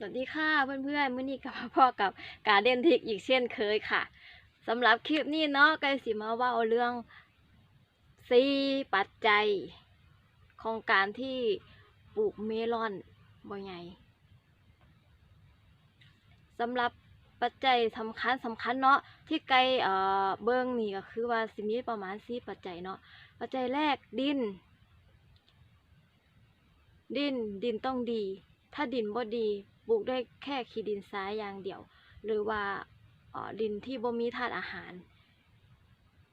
สวัสดีค่ะเพื่อนๆมื้อนี้กับพ่อกับการเด่นทิกอีกเช่นเคยค่ะสำหรับคลิปนี้เนาะไกสิมาว่าเรื่องสี่ปัจจัย ของการที่ปลูกเมลอนบ่ใหญ่สำหรับปัจจัยสำคัญสำคัญเนาะที่ไกเอ่อเบิ่งนี่ก็คือว่าสิมีประมาณสี่ปัจจัยเนาะปัจจัยแรกดิน ดินดินต้องดี ถ้าดินบ่ดีปลูกได้แค่ขี้ดินทรายอย่างเดียว หรือว่าดินที่บ่มีธาตุอาหาร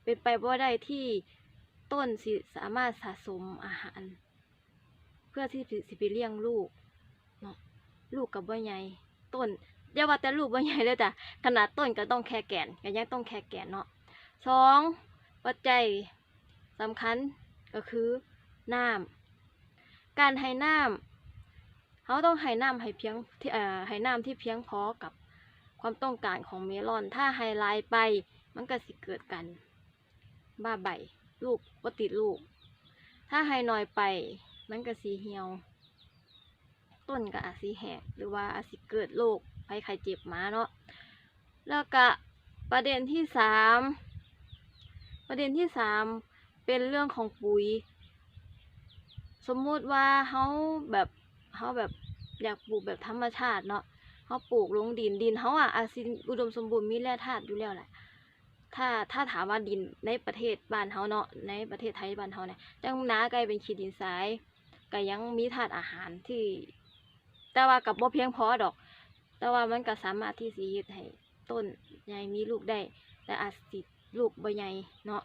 เป็นไปบ่ได้ที่ต้นสิสามารถสะสมอาหาร เพื่อที่สิสิไปเลี้ยงลูกเนาะลูกกับบ่ใหญ่ต้นอย่าว่าแต่ลูกบ่ใหญ่เลยจ้ะขนาดต้นก็ต้องแค่แก่นก็ยังต้องแค่แก่นเนาะสองปัจจัยสำคัญก็คือน้ำการให้น้ำ เขาต้องให้น้ำให้เพียงที่เอ่อให้น้ำที่เพียงพอกับความต้องการของเมลอน ถ้าให้หลายไป มันก็สิเกิดกัน บ้าใบลูกบ่ติดลูก ถ้าให้น้อยไป มันก็สีเหี่ยว ต้นก็อาจสิแหกหรือว่าอาจสิเกิดโรคภัยไข้เจ็บมาเนาะแล้วก็ประเด็นที่สามประเด็นที่สามเป็นเรื่องของปุ๋ย สมมุติว่าเขาแบบ เขาแบบอยากปลูกแบบธรรมชาติเนาะเขาปลูกลงดินดินเขาอะอาจสิอุดมสมบูรณ์มีแร่ธาตุอยู่แล้วแหละถ้าถ้าถามว่าดินในประเทศบ้านเขาเนาะในประเทศไทยบ้านเขาเนี่ยจังนาไกลเป็นขี้ดินทรายก็ยังมีธาตุอาหารที่ แต่ว่ากับบ่เพียงพอดอก แต่ว่ามันก็สามารถที่สิเฮ็ดให้ต้นใหญ่มีลูกได้ แต่อาจสิลูกบ่ใหญ่เนาะ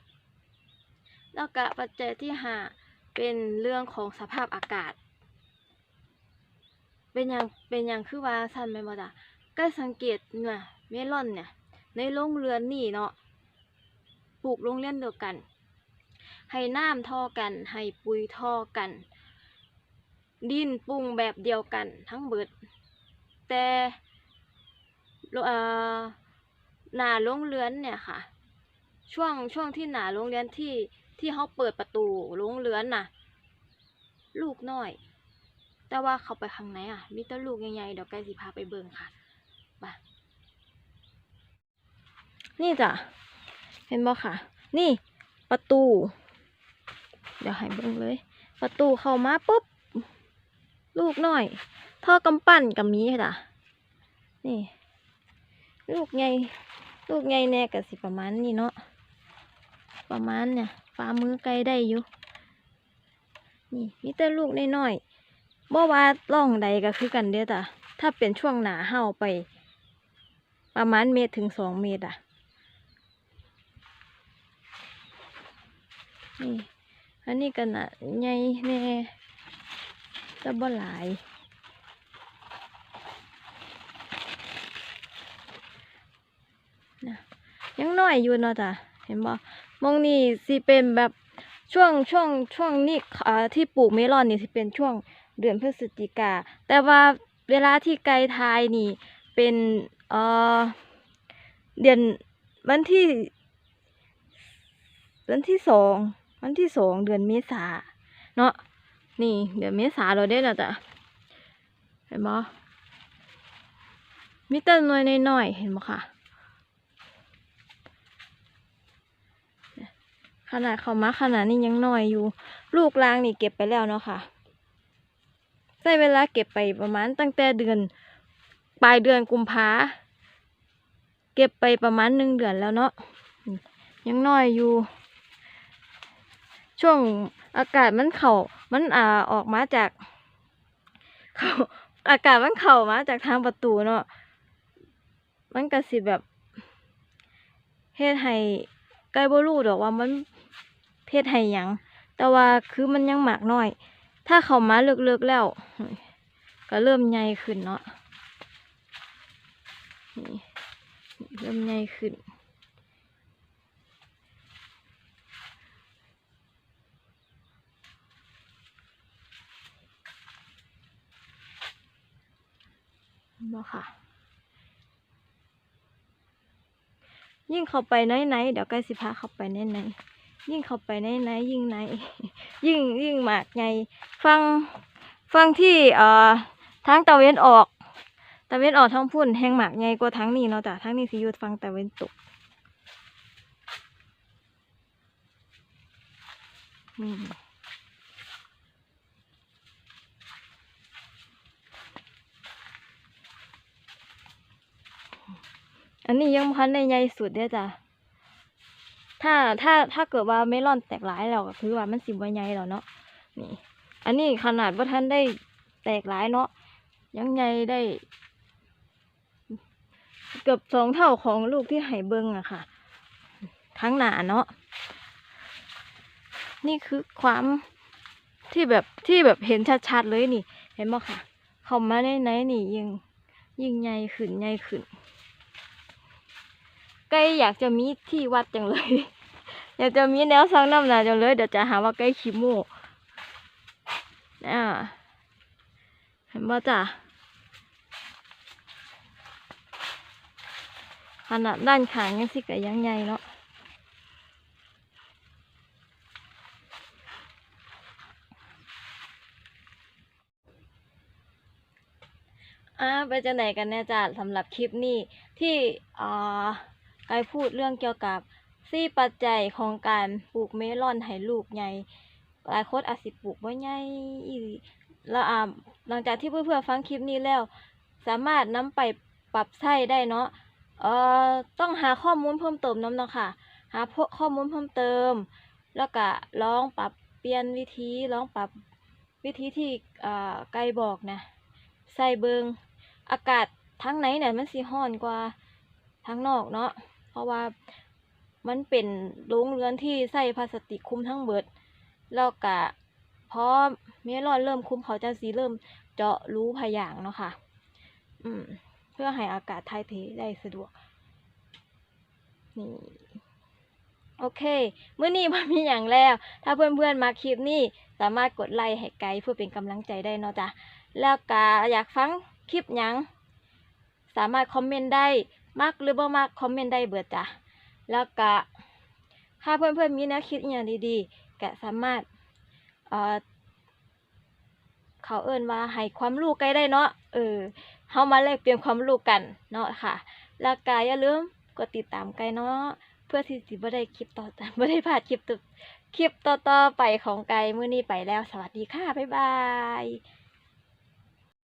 แล้วก็ปัจจัยที่ห้าเป็นเรื่องของสภาพอากาศ เป็นอย่างเป็นอย่างคือว่าสั้นไหมนบ่จ้ะก็สังเกตเนี่ยเมลอนเนี่ย ในโรงเรือนนี่เนาะปลูกโรงเรือนเดียวกัน ให้น้ำท่อกัน ให้ปุ๋ยท่อกัน ดินปรุงแบบเดียวกันทั้งเบิด แต่หน้าโรงเรือนเนี่ยค่ะ ช่วงช่วงที่หน้าโรงเรือนที่ที่เขาเปิดประตูโรงเรือนน่ะ ลูกน้อย แต่ว่าเขาไปข้างในอะมีแต่ลูกใหญ่ๆเดี๋ยวไกสิพาไปเบิ่งค่ะไปนี่จ้ะเห็นบ่ค่ะ นี่ประตู เดี๋ยวให้เบิ่งเลย ประตูเข้ามาปุ๊บ ลูกน้อยท่อกำปั้นกับมีจ้ะนี่ ลูกใหญ่ลูกใหญ่แน่ก็สิประมาณนี้เนาะประมาณเนี่ยฝ่ามือไกลได้อยู่นี่มีแต่ลูกน้อยๆ บ่ว่าร่องใดก็คือกันเด้อจ้ะถ้าเป็นช่วงหนาเห่าไป ประมาณเมตรถึงสองเมตรอะนี่อันนี้ก็น่ะใหญ่แน่แต่บ่หลายนะยังน้อยอยู่เนาะจ้ะเห็นบ่มองนี่สิเป็นแบบช่วงช่วงช่วงนี้อ่าที่ปลูกเมลอนนี่สิเป็นช่วง เดือนพฤศจิกา แต่ว่าเวลาที่ไกลทายนี่เป็นเออเดือนวันที่วันที่สองวันที่สองเดือนเมษาเนาะนี่ เดือนเมษาเราได้แล้วจ้ะเห็นบ่มีแต้นน้อยน้อยๆเห็นบ่ค่ะขนาดเขามาขนาดนี้ยังน้อยอยู่ ลูกลางนี่เก็บไปแล้วเนาะค่ะ ใช้เวลาเก็บไปประมาณตั้งแต่เดือน ปลายเดือนกุมภาเก็บไปประมาณหนึ่งเดือนแล้วเนาะยังน้อยอยู่ ช่วงอากาศมันเข่ามันอ่าออกมาจากเขาอากาศมันเข่ามาจากทางประตูเนาะมันก็สิแบบเฮ็ดให้ไก่บ่รู้ดอกว่ามันเฮ็ดให้หยังแต่ว่าคือมันยังหมากน้อย ถ้าเขามาเลิกๆแล้ว ก็เริ่มใหญ่ขึ้นเนาะนี่เริ่มใหญ่ขึ้น บ่ค่ะ ยิ่งเข้าไปไหนๆเดี๋ยวใกล้สิพาเข้าไปไหนๆ ยิ่งเข้าไปไหนยิ่งไหนยิ่งยิ่งหมากไงฟังฟังที่เอ่อทางตะเวนออกตะเวนออกทั้งพุ่นแห้งหมากใหญ่กว่าทั้งนี้เนาะจ้ะทั้งนี้สิยู่ฟังตะเวนตกนี่อันนี้ยังพันในใหญ่สุดเด้อจ้ะ ถ้าถ้าถ้าเกิดว่าเมลอนแตกหลายแล้วก็คือว่ามันสิบ่ใหญ่แล้วเนาะนี่ อันนี้ขนาดว่าท่านได้แตกหลายเนาะยังใหญ่ได้ เกือบสองเท่าของลูกที่ไหเบิงอะค่ะทั้งหนาเนาะนี่คือความที่แบบที่แบบเห็นชัดๆเลยนี่ เห็นไหมค่ะ เข้ามาในไหนนี่ยิ่งยิ่งใหญ่ขึ้นใหญ่ขึ้น ใกล้อยากจะมีที่วัดจังเลย อยากจะมีแนวสังน้ำหนาจังเลย เดี๋ยวจะหาว่าใกล้ขี้โม่อ่าเห็นบ่จ้ะขนาดด้านข้างยังสิกะยังใหญ่เนาะอ่าไปจะไหนกันแน่จ้ะสำหรับคลิปนี้ที่อ่า กายพูดเรื่องเกี่ยวกับสี่ปัจจัยของการปลูกเมลอนให้ลูกใหญ่หลายคนอาจสิปลูกบ่ใหญ่อีหลีแล้วอ่าหลังจากที่เพื่อนๆฟังคลิปนี้แล้ว สามารถนำไปปรับใช้ได้เนาะเอ่อต้องหาข้อมูลเพิ่มเติมนำเนาะค่ะ หาพวกข้อมูลเพิ่มเติม แล้วก็ลองปรับเปลี่ยนวิธีลองปรับวิธีที่อ่าไกลบอกนะใส่เบิงอากาศทั้งไหนเนี่ยมันสิร้อนกว่าทั้งนอกเนาะ ราะว่ามันเป็นโรงเรือนที่ใส่พลาสติกคุมทั้งเบิด แล้วก็พอเมลอนเริ่มคุมเขาจะสีเริ่มเจาะรูผยางเนาะค่ะ อืม เพื่อให้อากาศถ่ายเทได้สะดวก นี่ โอเค เมื้อนี้บ่มีหยังแล้ว ถ้าเพื่อนๆมาคลิปนี้ สามารถกดไลค์ให้ไกด์เพื่อเป็นกำลังใจได้เนาะจ้ะ แล้วก็อยากฟังคลิปยัง สามารถคอมเมนต์ได้ มักหรือบ่มักคอมเมนต์ได้เบิดจ้ะแล้วก็ถ้าเพื่อนๆมีแนวคิดอย่างดีๆก็สามารถเอ่อเขาเอิ้นว่าให้ความรู้ไกลได้เนาะเออเฮามาแลกเปลี่ยนความรู้กันเนาะค่ะ แล้วก็อย่าลืมกดติดตามไกลเนาะเพื่อที่สิบ่ได้คลิปต่อบ่ได้พลาดคลิปต่อคลิปต่อๆไปของไกลมื้อนี้ไปแล้ว สวัสดีค่ะ บ๊ายบาย